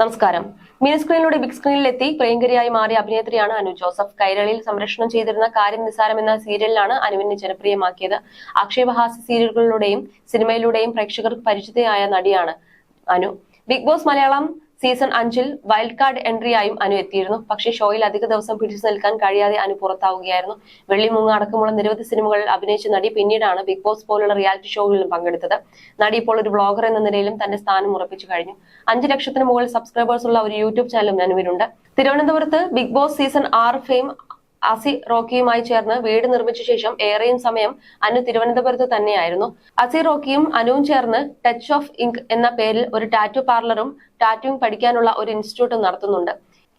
നമസ്കാരം. Mini സ്ക്രീനിലൂടെ big സ്ക്രീനിലെത്തി പ്രിയങ്കരിയായി മാറിയ അഭിനേത്രിയാണ് Anu Joseph. കൈരളിയിൽ സംരക്ഷണം ചെയ്തിരുന്ന കാര്യം നിസാരം എന്ന സീരിയലിലാണ് അനുവിനെ ജനപ്രിയമാക്കിയത്. ആക്ഷേപഹാസ്യ സീരിയലുകളിലൂടെയും സിനിമയിലൂടെയും പ്രേക്ഷകർക്ക് പരിചിതയായ നടിയാണ് Anu. Big Boss Malayalam season അഞ്ചിൽ വൈൽഡ് കാർഡ് എൻട്രിയായും അനു എത്തിയിരുന്നു. പക്ഷേ ഷോയിൽ അധിക ദിവസം പിടിച്ചു നിൽക്കാൻ കഴിയാതെ അനു പുറത്താവുകയായിരുന്നു. വെള്ളിമൂങ്ങ അടക്കമുള്ള നിരവധി സിനിമകളിൽ അഭിനയിച്ച നടി പിന്നീടാണ് ബിഗ് ബോസ് പോലുള്ള റിയാലിറ്റി ഷോകളിലും പങ്കെടുത്തത്. നടി ഇപ്പോൾ ഒരു ബ്ലോഗർ എന്ന നിലയിലും തന്റെ സ്ഥാനം ഉറപ്പിച്ചു കഴിഞ്ഞു. അഞ്ചു ലക്ഷത്തിന് മുകളിൽ സബ്സ്ക്രൈബേഴ്സ് ഉള്ള ഒരു യൂട്യൂബ് ചാനലും അനുവിനുണ്ട് തിരുവനന്തപുരത്ത് ബിഗ് ബോസ് സീസൺ ആറ് ഫെയിം അസി റോക്കിയുമായി ചേർന്ന് വീട് നിർമ്മിച്ച ശേഷം ഏറെയും സമയം അനു തിരുവനന്തപുരത്ത് തന്നെയായിരുന്നു. അസി റോക്കിയും അനുവും ചേർന്ന് ടച്ച് ഓഫ് ഇങ്ക് എന്ന പേരിൽ ഒരു ടാറ്റു പാർലറും ടാറ്റുവിംഗ് പഠിക്കാനുള്ള ഒരു ഇൻസ്റ്റിറ്റ്യൂട്ടും നടത്തുന്നുണ്ട്.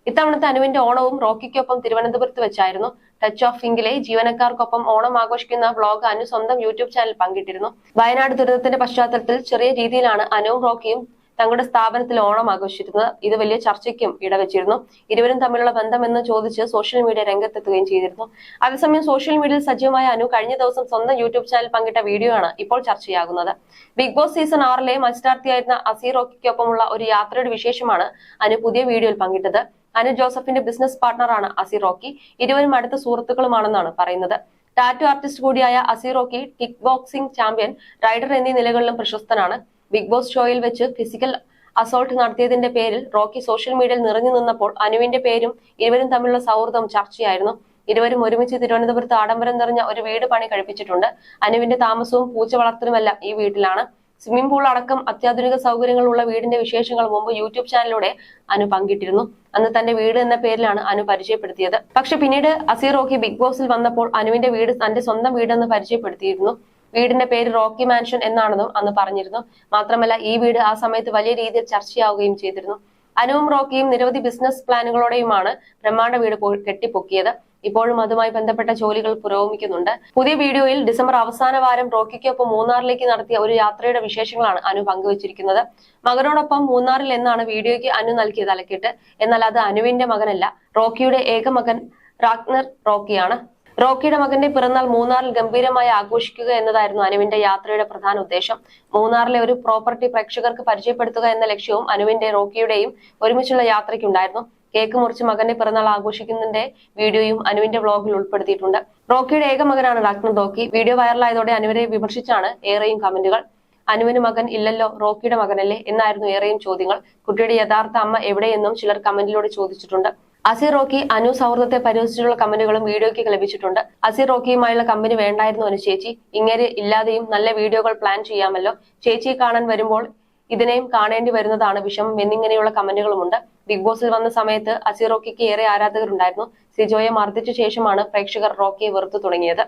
ഇത്തവണത്തെ അനുവിന്റെ ഓണവും റോക്കിക്കൊപ്പം തിരുവനന്തപുരത്ത് വെച്ചായിരുന്നു. ടച്ച് ഓഫ് ഇങ്കിലെ ജീവനക്കാർക്കൊപ്പം ഓണം ആഘോഷിക്കുന്ന വ്ളോഗ് അനു സ്വന്തം യൂട്യൂബ് ചാനൽ പങ്കിട്ടിരുന്നു. വയനാട് ദുരിതത്തിന്റെ പശ്ചാത്തലത്തിൽ ചെറിയ രീതിയിലാണ് അനുവും റോക്കിയും തങ്ങളുടെ സ്ഥാപനത്തിൽ ഓണം ആഘോഷിച്ചിരുന്നത്. ഇത് വലിയ ചർച്ചയ്ക്കും ഇടവച്ചിരുന്നു. ഇരുവരും തമ്മിലുള്ള ബന്ധമെന്ന് ചോദിച്ച് സോഷ്യൽ മീഡിയ രംഗത്തെത്തുകയും ചെയ്തിരുന്നു. അതേസമയം സോഷ്യൽ മീഡിയയിൽ സജീവമായ അനു കഴിഞ്ഞ ദിവസം സ്വന്തം യൂട്യൂബ് ചാനൽ പങ്കിട്ട വീഡിയോ ആണ് ഇപ്പോൾ ചർച്ചയാകുന്നത്. ബിഗ് ബോസ് സീസൺ ആറിലെ മത്സരാർത്ഥിയായിരുന്ന അസീർ റോക്കിക്കൊപ്പമുള്ള ഒരു യാത്രയുടെ വിശേഷമാണ് അനു പുതിയ വീഡിയോയിൽ പങ്കിട്ടത്. അനു ജോസഫിന്റെ ബിസിനസ് പാർട്ണറാണ് അസീർ റോക്കി. ഇരുവരും അടുത്ത സുഹൃത്തുക്കളുമാണെന്നാണ് പറയുന്നത്. ടാറ്റു ആർട്ടിസ്റ്റ് കൂടിയായ Asi Rocky kick boxing champion rider എന്നീ നിലകളിലും പ്രശസ്തനാണ്. ബിഗ് ബോസ് ഷോയിൽ വെച്ച് ഫിസിക്കൽ അസോൾട്ട് നടത്തിയതിന്റെ പേരിൽ റോക്കി സോഷ്യൽ മീഡിയയിൽ നിറഞ്ഞു നിന്നപ്പോൾ അനുവിന്റെ പേരും ഇരുവരും തമ്മിലുള്ള സൗഹൃദം ചർച്ചയായിരുന്നു. ഇരുവരും ഒരുമിച്ച് തിരുവനന്തപുരത്ത് ആഡംബരം നിറഞ്ഞ ഒരു വീട് പണി കഴിപ്പിച്ചിട്ടുണ്ട്. അനുവിന്റെ താമസവും പൂച്ച വളർത്തലുമെല്ലാം ഈ വീട്ടിലാണ്. സ്വിമ്മിംഗ് പൂൾ അടക്കം അത്യാധുനിക സൗകര്യങ്ങളുള്ള വീടിന്റെ വിശേഷങ്ങൾ മുമ്പ് യൂട്യൂബ് ചാനലിലൂടെ അനു പങ്കിട്ടിരുന്നു. അന്ന് തന്റെ വീട് എന്ന പേരിലാണ് അനു പരിചയപ്പെടുത്തിയത്. പക്ഷെ പിന്നീട് അസീർ റോക്കി ബിഗ് ബോസിൽ വന്നപ്പോൾ അനുവിന്റെ വീട് തന്റെ സ്വന്തം വീടെന്ന് പരിചയപ്പെടുത്തിയിരുന്നു. വീടിന്റെ പേര് റോക്കി മാൻഷൻ എന്നാണെന്നും അന്ന് പറഞ്ഞിരുന്നു. മാത്രമല്ല ഈ വീട് ആ സമയത്ത് വലിയ രീതിയിൽ ചർച്ചയാവുകയും ചെയ്തിരുന്നു. അനുവും റോക്കിയും നിരവധി ബിസിനസ് പ്ലാനുകളോടെയുമാണ് ബ്രഹ്മാണ്ഡ വീട് കെട്ടിപ്പൊക്കിയത്. ഇപ്പോഴും അതുമായി ബന്ധപ്പെട്ട ജോലികൾ പുരോഗമിക്കുന്നുണ്ട്. പുതിയ വീഡിയോയിൽ ഡിസംബർ അവസാന വാരം റോക്കിക്കൊപ്പം മൂന്നാറിലേക്ക് നടത്തിയ ഒരു യാത്രയുടെ വിശേഷങ്ങളാണ് അനു പങ്കുവച്ചിരിക്കുന്നത്. മകനോടൊപ്പം മൂന്നാറിൽ എന്നാണ് വീഡിയോയ്ക്ക് അനു നൽകിയ തലക്കെട്ട്. എന്നാൽ അത് അനുവിന്റെ മകനല്ല. റോക്കിയുടെ ഏക മകൻ റാഗ്നർ റോക്കിയാണ്. റോക്കിയുടെ മകന്റെ പിറന്നാൾ മൂന്നാറിൽ ഗംഭീരമായി ആഘോഷിക്കുക എന്നതായിരുന്നു അനുവിന്റെ യാത്രയുടെ പ്രധാന ഉദ്ദേശം. മൂന്നാറിലെ ഒരു പ്രോപ്പർട്ടി പ്രേക്ഷകർക്ക് പരിചയപ്പെടുത്തുക എന്ന ലക്ഷ്യവും അനുവിന്റെ റോക്കിയുടെയും ഒരുമിച്ചുള്ള യാത്രയ്ക്കുണ്ടായിരുന്നു. കേക്ക് മുറിച്ച് മകന്റെ പിറന്നാൾ ആഘോഷിക്കുന്നതിന്റെ വീഡിയോയും അനുവിന്റെ വ്ളോഗിൽ ഉൾപ്പെടുത്തിയിട്ടുണ്ട്. റോക്കിയുടെ ഏക മകനാണ് ഡാക്ടർ റോക്കി. വീഡിയോ വൈറലായതോടെ അനുവിനെ വിമർശിച്ചാണ് ഏറെയും കമന്റുകൾ. അനുവിന് മകൻ ഇല്ലല്ലോ റോക്കിയുടെ മകനല്ലേ എന്നായിരുന്നു ഏറെയും ചോദ്യങ്ങൾ. കുട്ടിയുടെ യഥാർത്ഥ അമ്മ എവിടെയെന്നും ചിലർ കമന്റിലൂടെ ചോദിച്ചിട്ടുണ്ട്. അസീർ റോക്കി അനു സൗഹൃദത്തെ പരിഹസിച്ചിട്ടുള്ള കമന്റുകളും വീഡിയോയ്ക്ക് ലഭിച്ചിട്ടുണ്ട്. അസീർ റോക്കിയുമായുള്ള കമ്പനി വേണ്ടായിരുന്നു അനു ചേച്ചി. ഇങ്ങനെ ഇല്ലാതെയും നല്ല വീഡിയോകൾ പ്ലാൻ ചെയ്യാമല്ലോ. ചേച്ചിയെ കാണാൻ വരുമ്പോൾ ഇതിനെയും കാണേണ്ടി വരുന്നതാണ് വിഷമം എന്നിങ്ങനെയുള്ള കമന്റുകളുമുണ്ട്. ബിഗ് ബോസിൽ വന്ന സമയത്ത് അസീർ റോക്കിക്ക് ഏറെ ആരാധകരുണ്ടായിരുന്നു. സിജോയെ മർദ്ദിച്ച ശേഷമാണ് പ്രേക്ഷകർ റോക്കിയെ വെറുത്തു തുടങ്ങിയത്.